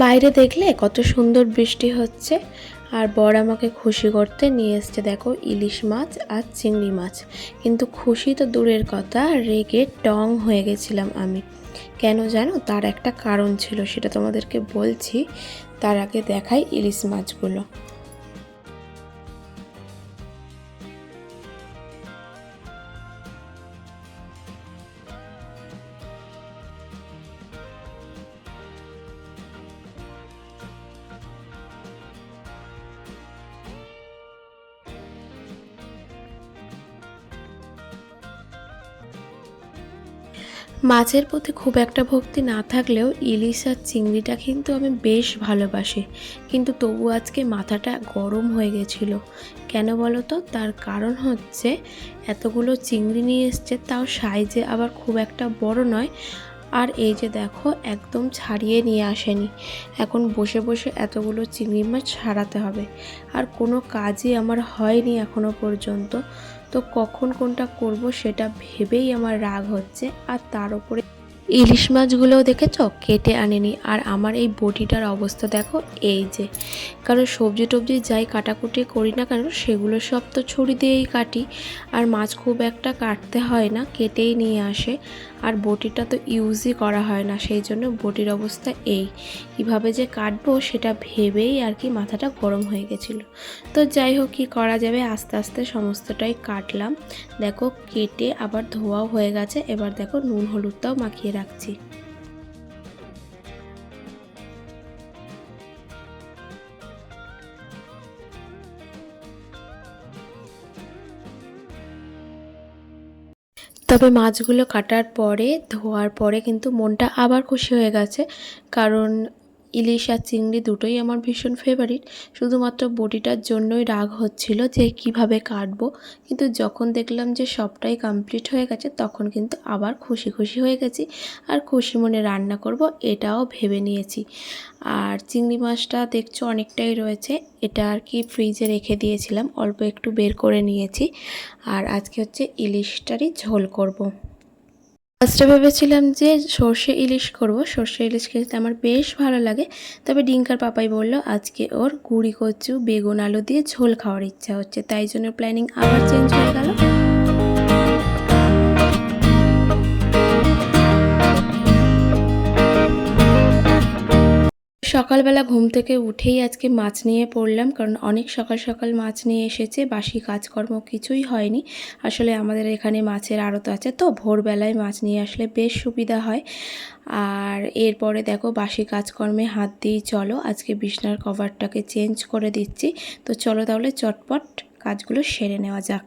বাইরে দেখলে কত সুন্দর বৃষ্টি হচ্ছে। আর বর আমাকে খুশি করতে নিয়ে এসছে, দেখো, ইলিশ মাছ আর চিংড়ি মাছ। কিন্তু খুশি তো দূরের কথা, রেগে টং হয়ে গেছিলাম আমি। কেন জানো, তার একটা কারণ ছিল, সেটা তোমাদেরকে বলছি। তার আগে দেখাই ইলিশ মাছগুলো। মাছের প্রতি খুব একটা ভক্তি না থাকলেও ইলিশ আর চিংড়িটা কিন্তু আমি বেশ ভালোবাসি। কিন্তু তবু আজকে মাথাটা গরম হয়ে গেছিল। কেন বলো তো তার কারণ হচ্ছে এতগুলো চিংড়ি নিয়ে এসছে, তাও সাইজে আবার খুব একটা বড় নয়। আর এই যে দেখো, একদম ছাড়িয়ে নিয়ে আসেনি। এখন বসে বসে এতগুলো চিংড়ি মাছ ছাড়াতে হবে। আর কোনো কাজই আমার হয়নি এখনও পর্যন্ত। তো কখন কোনটা করব সেটা ভেবেই আমার রাগ হচ্ছে আর তার উপরে ইলিশ মাছগুলোও দেখেছ? কেটে আনেনি। আর আমার এই বটিটার অবস্থা দেখো, এই যে। কারণ সবজি টবজি যাই কাটাকুটি করি না কেন, সেগুলো সব তো ছুরি দিয়েই কাটি। আর মাছ খুব একটা কাটতে হয় না, কেটেই নিয়ে আসে। আর বটিটা তো ইউজই করা হয় না, সেই জন্য বটির অবস্থা এই। কীভাবে যে কাটবো সেটা ভেবেই আর কি মাথাটা গরম হয়ে গেছিল। তো যাই হোক, কী করা যাবে? আস্তে আস্তে সমস্তটাই কাটলাম। দেখো, কেটে আবার ধোয়াও হয়ে গেছে। এবার দেখো, নুন হলুদটাও মাখিয়ে রাখছি তবে মাছগুলো কাটার পরে ধোয়ার পরে কিন্তু মনটা আবার খুশি হয়ে গেছে। কারণ ইলিশ আর চিংড়ি দুটোই আমার ভীষণ ফেভারিট শুধুমাত্র বডিটার জন্যই রাগ হচ্ছিল যে কীভাবে কাটবো। কিন্তু যখন দেখলাম যে সবটাই কমপ্লিট হয়ে গেছে, তখন কিন্তু আবার খুশি খুশি হয়ে গেছি আর খুশি মনে রান্না করব এটাও ভেবে নিয়েছি। আর চিংড়ি মাছটা দেখছ অনেকটাই রয়েছে, এটা আর কি ফ্রিজে রেখে দিয়েছিলাম, অল্প একটু বের করে নিয়েছি। আর আজকে হচ্ছে ইলিশটারই ঝোল করব। ফার্স্টে ভেবেছিলাম যে সর্ষে ইলিশ করব। সর্ষে ইলিশ খেতে আমার বেশ ভালো লাগে। তবে ডিঙ্কার পাপাই বলল, আজকে ওর গুড়ি কচু, বেগুন, আলু দিয়ে ঝোল খাওয়ার ইচ্ছা হচ্ছে। তাই জন্য প্ল্যানিং আবার চেঞ্জ হয়ে গেল। সকালবেলা ঘুম থেকে উঠেই আজকে মাছ নিয়ে পড়লাম, কারণ অনেক সকাল সকাল মাছ নিয়ে এসেছে, বাসি কাজকর্ম কিছুই হয়নি। আসলে আমাদের এখানে মাছের আড়ত আছে, তো ভোরবেলায় মাছ নিয়ে আসলে বেশ সুবিধা হয়। আর এরপরে দেখো, বাসি কাজকর্মে হাত দিয়েই চলো, আজকে বিছনার কভারটাকে চেঞ্জ করে দিচ্ছি। তো চলো তাহলে চটপট কাজগুলো সেরে নেওয়া যাক।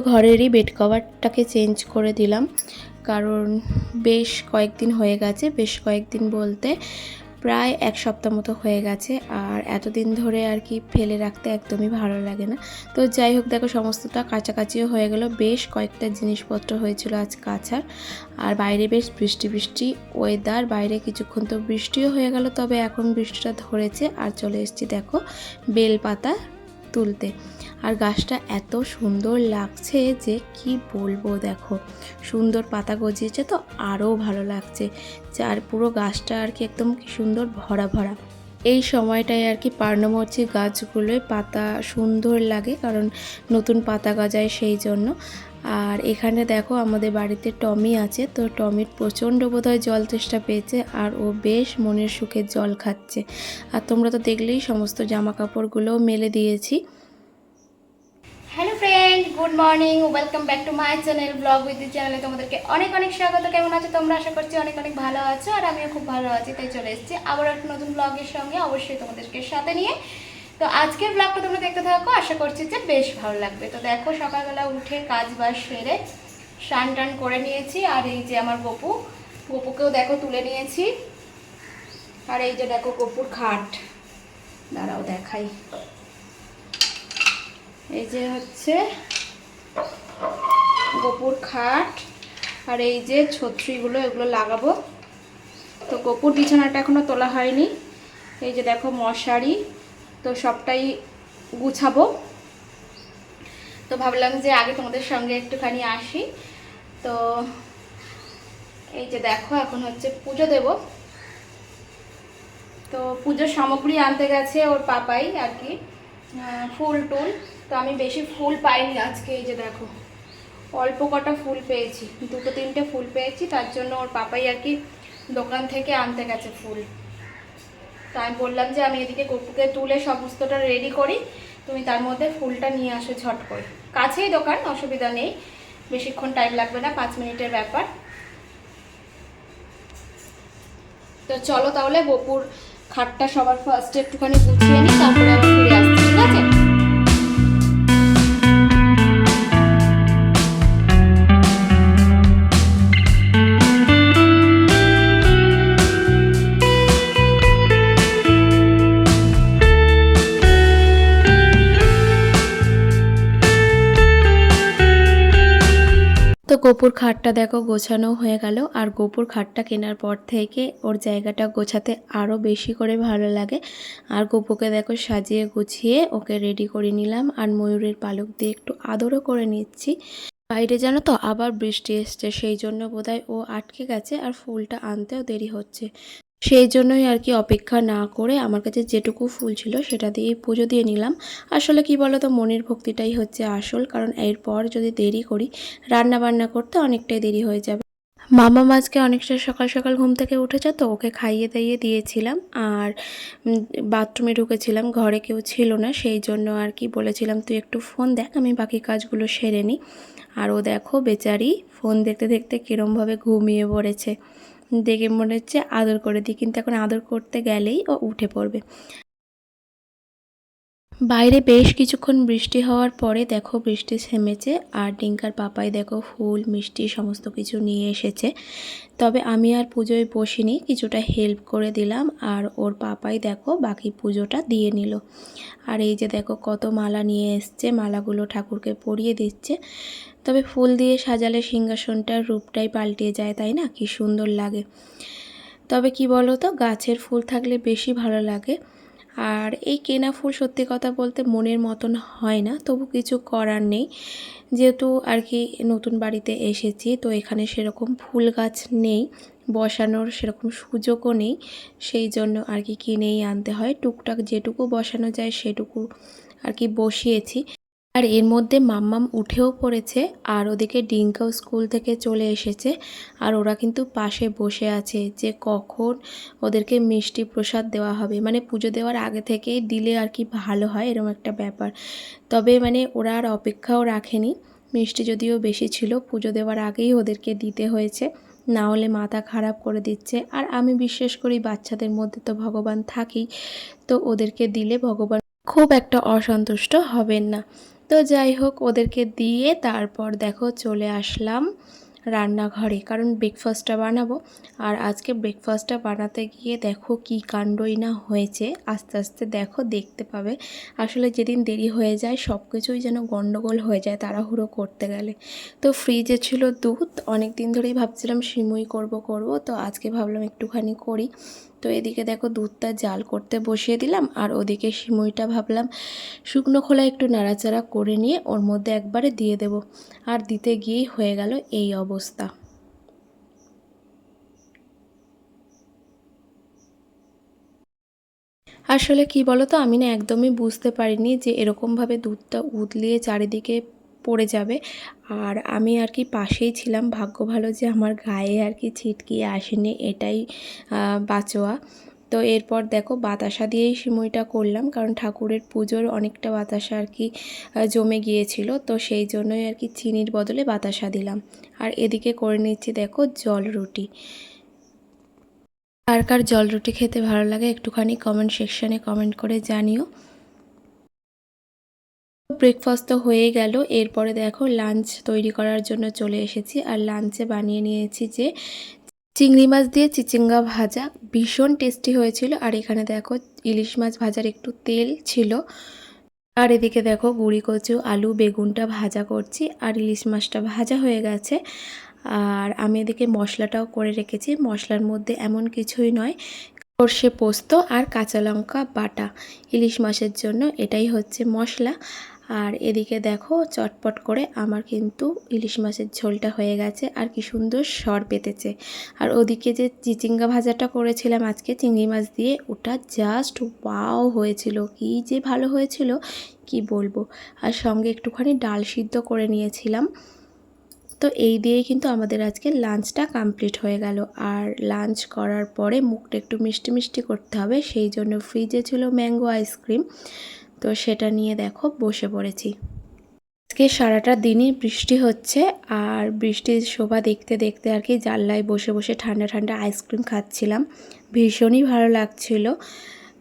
ঘরেরই বেড কভারটাকে চেঞ্জ করে দিলাম। কারণ বেশ কয়েকদিন হয়ে গেছে, বেশ কয়েকদিন বলতে প্রায় এক সপ্তাহ মতো হয়ে গেছে। আর এতদিন ধরে আর কি ফেলে রাখতে একদমই ভালো লাগে না। তো যাই হোক, দেখো সমস্তটা কাছাকাছিও হয়ে গেল। বেশ কয়েকটা জিনিসপত্র হয়েছিল আজ কাছার। আর বাইরে বেশ বৃষ্টি বৃষ্টি ওয়েদার বাইরে কিছুক্ষণ তো বৃষ্টিও হয়ে গেল, তবে এখন বৃষ্টিটা ধরেছে। আর চলে এসেছি দেখো বেল পাতা তুলতে। আর গাছটা এত সুন্দর লাগছে যে কি বলব দেখো। সুন্দর পাতা গজিয়েছে তো আরও ভালো লাগছে। আর পুরো গাছটা আর কি একদম কি সুন্দর ভরা ভরা। এই সময়টায় আর কি পার্ণমর্চি গাছগুলোয় পাতা সুন্দর লাগে কারণ নতুন পাতা গজায় সেই জন্য। আর এখানে দেখো আমাদের বাড়িতে টমি আছে তো টমির প্রচণ্ড বোধহয় জল চেষ্টা পেয়েছে আর ও বেশ মনের সুখে জল খাচ্ছে। আর তোমরা তো দেখলেই সমস্ত জামা কাপড়গুলোও মেলে দিয়েছি। Friend good morning welcome back to my channel vlog with the চ্যানেলে তোমাদেরকে অনেক অনেক স্বাগত। কেমন আছো তোমরা? আশা করছি অনেক অনেক ভালো আছো আর আমিও খুব ভালো আছি, তাই চলে এসেছি আবার একটা নতুন ব্লগের সঙ্গে, অবশ্যই তোমাদেরকে সাথে নিয়ে। তো আজকের ব্লগটা তোমরা দেখতে থাকো, আশা করছি যে বেশ ভালো লাগবে। তো দেখো, সকালবেলা উঠে কাজ বাজ সেরে স্নান টান করে নিয়েছি আর এই যে আমার গপু, গপুকেও দেখো তুলে নিয়েছি। আর এই যে দেখো গপুর খাট, দাঁড়াও দেখাই। এই যে হচ্ছে গোপুর খাট আর এই যে ছত্রিগুলো, এগুলো লাগাবো। তো গোপুর বিছানাটা এখনও তোলা হয়নি। এই যে দেখো মশারি, তো সবটাই গুছাবো। তো ভাবলাম যে আগে তোমাদের সঙ্গে একটুখানি আসি। তো এই যে দেখো, এখন হচ্ছে পুজো দেব। তো পুজোর সামগ্রী আনতে গেছে ওর পাপাই আর কি ফুল টুল। তো আমি বেশি ফুল পাইনি আজকে, এই যে দেখো। অল্প কটা ফুল পেয়েছি, দুটো তিনটে ফুল পেয়েছি, তার জন্য ওর পাপাই আর কি দোকান থেকে আনতে গেছে ফুল। তো আমি বললাম যে আমি এদিকে গপুকে তুলে সমস্তটা রেডি করি, তুমি তার মধ্যে ফুলটা নিয়ে আসো ঝট করে। কাছেই দোকান, অসুবিধা নেই, বেশিক্ষণ টাইম লাগবে না, পাঁচ মিনিটের ব্যাপার। তো চলো তাহলে বপুর খাটটা সবার ফার্স্টে একটুখানি গুছিয়ে নিই, তারপরে আবার ফিরে তো গোপুর খাটটা দেখো গোছানো হয়ে গেল, আর গোপুর খাটটা কেনার পর থেকে ওর জায়গাটা গোছাতে আরও বেশি করে ভালো লাগে। আর গোপুকে দেখো সাজিয়ে গুছিয়ে ওকে রেডি করে নিলাম, আর ময়ূরের পালক দিয়ে একটু আদরও করে নিচ্ছি। বাইরে জানো তো আবার বৃষ্টি এসছে, সেই জন্য বোধহয় ও আটকে গেছে, আর ফুলটা আনতেও দেরি হচ্ছে। সেই জন্যই আর কি অপেক্ষা না করে আমার কাছে যেটুকু ফুল ছিল সেটা দিয়েই পুজো দিয়ে নিলাম। আসলে কি বলো তো মনের ভক্তিটাই হচ্ছে আসল, কারণ এরপর যদি দেরি করি রান্না বান্না করতে অনেকটাই দেরি হয়ে যাবে। মামা মাছকে অনেকটা সকাল সকাল ঘুম থেকে উঠেছে, তো ওকে খাইয়ে দাইয়ে দিয়েছিলাম। আর বাথরুমে ঢুকেছিলাম, ঘরে কেউ ছিল না, সেই জন্য আর কি বলেছিলাম, তুই একটু ফোন দেখ, আমি বাকি কাজগুলো সেরে নিই। আর ও দেখো, বেচারি ফোন দেখতে দেখতে কীরমভাবে ঘুমিয়ে পড়েছে। দেখে মনে হচ্ছে আদর করে দিই, কিন্তু এখন আদর করতে গেলেই ও উঠে পড়বে। বাইরে বেশ কিছুক্ষণ বৃষ্টি হওয়ার পরে দেখো বৃষ্টি থেমেছে, আর ডিঙ্কার পাপাই দেখো ফুল, মিষ্টি সমস্ত কিছু নিয়ে এসেছে। তবে আমি আর পুজোয় বসিনি, কিছুটা হেল্প করে দিলাম, আর ওর পাপাই দেখো বাকি পুজোটা দিয়ে নিল। আর এই যে দেখো কত মালা নিয়ে এসছে, মালাগুলো ঠাকুরকে পরিয়ে দিচ্ছে। তবে ফুল দিয়ে সাজালে সিংহাসনটার রূপটাই পাল্টে যায়, তাই না? কি সুন্দর লাগে। তবে কি বলো তো, গাছের ফুল থাকলে বেশি ভালো লাগে। আর এই কেনা ফুল সত্যি কথা বলতে মনের মতন হয় না, তবু কিছু করার নেই। যেহেতু আর কি নতুন বাড়িতে এসেছি, তো এখানে সেরকম ফুল গাছ নেই, বসানোর সেরকম সুযোগও নেই। সেই জন্য আর কি কিনেই আনতে হয়। টুকটাক যেটুকু বসানো যায় সেটুকু আর কি বসিয়েছি। আর এর মধ্যে মাম্মাম উঠেও পড়েছে আর ওদিকে ডিঙ্কাও স্কুল থেকে চলে এসেছে আর ওরা কিন্তু পাশে বসে আছে যে কখন ওদেরকে মিষ্টি প্রসাদ দেওয়া হবে। মানে পুজো দেওয়ার আগে থেকেই দিলে আর কি ভালো হয় এরকম একটা ব্যাপার। তবে মানে ওরা আর অপেক্ষাও রাখেনি। মিষ্টি যদিও বেশি ছিল, পুজো দেওয়ার আগেই ওদেরকে দিতে হয়েছে। না হলে মাথা খারাপ করে দিচ্ছে। আর আমি বিশ্বাস করি বাচ্চাদের মধ্যে তো ভগবান থাকেই। তো ওদেরকে দিলে ভগবান খুব একটা অসন্তুষ্ট হবেন না। তো যাই হোক, ওদেরকে দিয়ে তারপর দেখো চলে আসলাম রান্নাঘরে। কারণ ব্রেকফাস্টটা বানাবো। আর আজকে ব্রেকফাস্টটা বানাতে গিয়ে দেখো কি কাণ্ডই না হয়েছে। আস্তে আস্তে দেখো, দেখতে পাবে। আসলে যেদিন দেরি হয়ে যায় সব কিছুই যেন গণ্ডগোল হয়ে যায় তাড়াহুড়ো করতে গেলে। তো ফ্রিজে ছিল দুধ। অনেক দিন ধরেই ভাবছিলাম সিমুই করব করব। তো আজকে ভাবলাম একটুখানি করি। তো এদিকে দেখো দুধটা জাল করতে বসিয়ে দিলাম, আর ওদিকে সিমুইটা ভাবলাম শুকনো খোলা একটু নাড়াচাড়া করে নিয়ে ওর মধ্যে একবারে দিয়ে দেব। আর দিতে গিয়েই হয়ে গেল এই অবস্থা। আসলে কি বলো তো আমি না একদমই বুঝতে পারিনি যে এরকমভাবে দুধটা উতলিয়ে চারিদিকে পড়ে যাবে। আর আমি আর কি পাশেই ছিলাম। ভাগ্য ভালো যে আমার গায়ে আর কি ছিটকিয়ে আসেনি এটাই বাঁচোয়া। তো এরপর দেখো বাতাসা দিয়েই সিমুইটা করলাম, কারণ ঠাকুরের পুজোর অনেকটা বাতাসা আর কি জমে গিয়েছিল। তো সেই জন্যই আর কি চিনির বদলে বাতাসা দিলাম। আর এদিকে করে নিচ্ছি দেখো জল রুটি। কার কার জল রুটি খেতে ভালো লাগে একটুখানি কমেন্ট সেকশানে কমেন্ট করে জানিও। ব্রেকফাস্ট তো হয়ে গেল। এরপরে দেখো লাঞ্চ তৈরি করার জন্য চলে এসেছি। আর লাঞ্চে বানিয়ে নিয়েছি যে চিংড়ি মাছ দিয়ে চিচিঙ্গা ভাজা। ভীষণ টেস্টি হয়েছিল। আর এখানে দেখো ইলিশ মাছ ভাজার একটু তেল ছিল। আর এদিকে দেখো গুঁড়ি কচু, আলু, বেগুনটা ভাজা করছি। আর ইলিশ মাছটা ভাজা হয়ে গেছে। আর আমি এদিকে মশলাটাও করে রেখেছি। মশলার মধ্যে এমন কিছুই নয়। সর্ষে পোস্ত আর কাঁচা লঙ্কা বাটা। ইলিশ মাছের জন্য এটাই হচ্ছে মশলা। আর এদিকে দেখো চটপট করে আমার কিন্তু ইলিশ মাছের ঝোলটা হয়ে গেছে, আর কি সুন্দর সর পেতেছে। আর ওদিকে যে চিচিঙ্গা ভাজাটা করেছিলাম আজকে চিংড়ি মাছ দিয়ে, ওটা জাস্ট ওয়াও হয়েছিল। কি যে ভালো হয়েছিল, কি বলব। আর সঙ্গে একটুখানি ডাল সিদ্ধ করে নিয়েছিলাম। তো এই দিয়েই কিন্তু আমাদের আজকে লাঞ্চটা কমপ্লিট হয়ে গেল। আর লাঞ্চ করার পরে মুখটা একটু মিষ্টি মিষ্টি করতে হবে, সেই জন্য ফ্রিজে ছিল ম্যাঙ্গো আইসক্রিম তো সেটা নিয়ে দেখো বসে পড়েছি। আজকে সারাটা দিনই বৃষ্টি হচ্ছে আর বৃষ্টির শোভা দেখতে দেখতে আর কি জানলায় বসে বসে ঠান্ডা ঠান্ডা আইসক্রিম খাচ্ছিলাম। ভীষণই ভালো লাগছিল।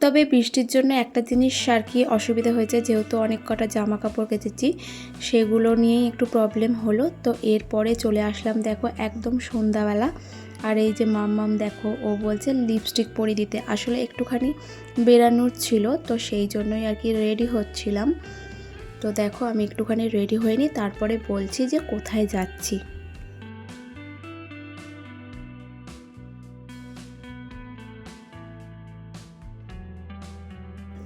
তবে বৃষ্টির জন্য একটা জিনিস আর কি অসুবিধা হয়েছে, যেহেতু অনেক কটা জামা কাপড় কেচেছি, সেগুলো নিয়েই একটু প্রবলেম হলো। তো এরপরে চলে আসলাম দেখো একদম সন্ধ্যাবেলা। আর এই যে মাম্মাম দেখো, ও বলছে লিপস্টিক পরিয়ে দিতে। আসলে একটুখানি বেরানোর ছিল, তো সেই জন্যই আর কি রেডি হচ্ছিলাম। তো দেখো, আমি একটুখানি রেডি হয়ে নিই, তারপরে বলছি যে কোথায় যাচ্ছি।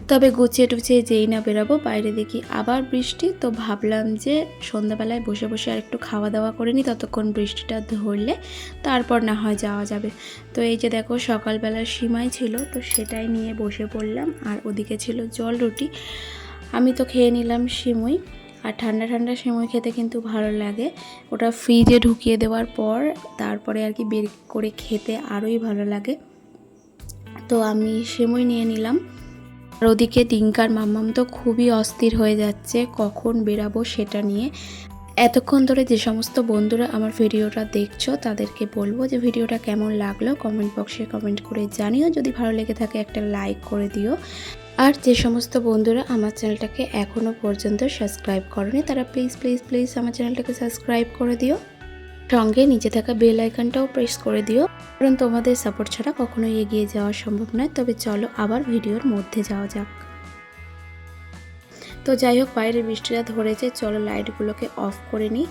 তবে গুছিয়ে টুছিয়ে যেই না বেরাবো, বাইরে দেখি আবার বৃষ্টি। তো ভাবলাম যে সন্ধ্যাবেলায় বসে বসে আর একটু খাওয়া দাওয়া করে নিই, ততক্ষণ বৃষ্টিটা ধরলে তারপর না হয় যাওয়া যাবে। তো এই যে দেখো সকালবেলার সীমাই ছিল, তো সেটাই নিয়ে বসে পড়লাম। আর ওদিকে ছিল জল রুটি। আমি তো খেয়ে নিলাম সিমুই। আর ঠান্ডা ঠান্ডা সিমুই খেতে কিন্তু ভালো লাগে। ওটা ফ্রিজে ঢুকিয়ে দেওয়ার পর তারপরে আর কি বের করে খেতে আরোই ভালো লাগে। তো আমি সিমুই নিয়ে নিলাম। আর ওদিকে ডিঙ্কার মাম্মাম তো খুবই অস্থির হয়ে যাচ্ছে, কখন বেরাবো সেটা নিয়ে। এতক্ষণ ধরে যে সমস্ত বন্ধুরা আমার ভিডিওটা দেখছ, তাদেরকে বলব যে ভিডিওটা কেমন লাগল কমেন্ট বক্সে কমেন্ট করে জানিও। যদি ভালো লেগে থাকে একটা লাইক করে দিও। আর যে সমস্ত বন্ধুরা আমার চ্যানেলটাকে এখনও পর্যন্ত সাবস্ক্রাইব করনি, তারা প্লিজ প্লিজ প্লিজ আমার চ্যানেলটাকে সাবস্ক্রাইব করে দিও। সঙ্গে নিচে থাকা বেল আইকনটাও প্রেস করে দিও। কারণ তোমাদের সাপোর্ট ছাড়া কখনোই এগিয়ে যাওয়া সম্ভব নয়। তবে চলো আবার ভিডিওর মধ্যে যাওয়া যাক। তো যাই হোক বাইরে বৃষ্টিটা ধরেছে। চলো লাইটগুলোকে অফ করে নিই।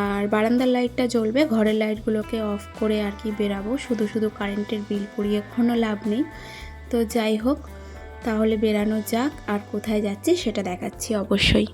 আর বারান্দার লাইটটা জ্বলবে। ঘরের লাইটগুলোকে অফ করে আর কি বেরাবো। শুধু শুধু কারেন্টের বিল পুড়িয়ে কোনো লাভ নেই। তো যাই হোক, তাহলে বেরানো যাক। আর কোথায় যাচ্ছি সেটা দেখাচ্ছি অবশ্যই।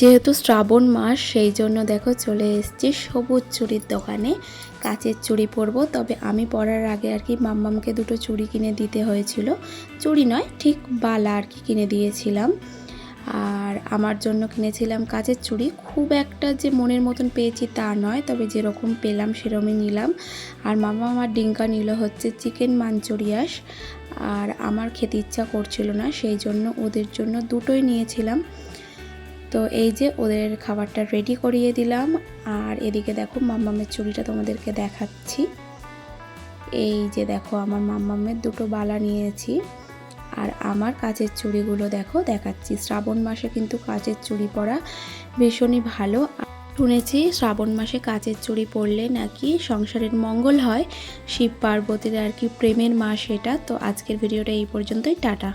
যেহেতু শ্রাবণ মাস, সেই জন্য দেখো চলে এসেছি সবুজ চুড়ির দোকানে। কাচের চুড়ি পরবো, তবে আমি পরার আগে আর কি মাম্মামকে দুটো চুড়ি কিনে দিতে হয়েছিল। চুড়ি নয়, ঠিক বালা আর কি কিনে দিয়েছিলাম। আর আমার জন্য কিনেছিলাম কাচের চুড়ি। খুব একটা যে মনের মতন পেয়েছি তা নয়, তবে যেরকম পেলাম সেরকমই নিলাম। আর মামা আমার ডিঙ্কা নিল হচ্ছে চিকেন মাঞ্চুরিয়াস। আর আমার খেতে ইচ্ছা করছিল না, সেই জন্য ওদের জন্য দুটোই নিয়েছিলাম। তো এই যে ওদের খাবারটা রেডি করিয়ে দিলাম, আর এদিকে দেখো মাম্মামের চুড়িটা তোমাদেরকে দেখাচ্ছি। এই যে দেখো আমার মাম্মামের দুটো বালা নিয়েছি, আর আমার কাচের চুড়িগুলো দেখো দেখাচ্ছি। শ্রাবণ মাসে কিন্তু কাচের চুড়ি পরা ভীষণই ভালো। শুনেছি শ্রাবণ মাসে কাচের চুড়ি পরলে নাকি সংসারের মঙ্গল হয়। শিব পার্বতীর আর কি প্রেমের মাস এটা। তো আজকের ভিডিওটা এই পর্যন্তই। টাটা।